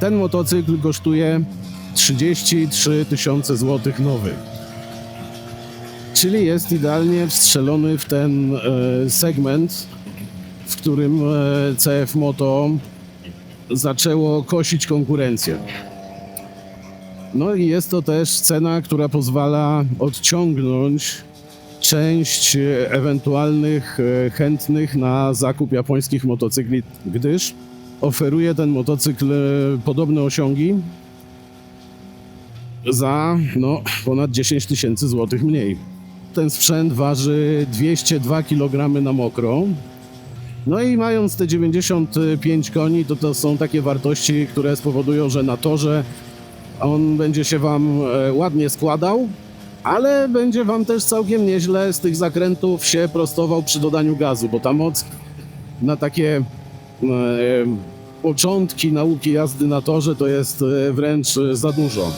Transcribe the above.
Ten motocykl kosztuje 33 tysiące złotych nowy. Czyli jest idealnie wstrzelony w ten e, segment, w którym e, CF Moto zaczęło kosić konkurencję. No i jest to też cena, która pozwala odciągnąć część e, ewentualnych chętnych na zakup japońskich motocykli, gdyż oferuje ten motocykl e, podobne osiągi za no, ponad 10 tysięcy złotych mniej. Ten sprzęt waży 202 kg na mokro. No i mając te 95 koni, to to są takie wartości, które spowodują, że na torze on będzie się Wam e, ładnie składał, ale będzie Wam też całkiem nieźle z tych zakrętów się prostował przy dodaniu gazu, bo ta moc na takie e, początki nauki jazdy na torze to jest e, wręcz e, za dużo.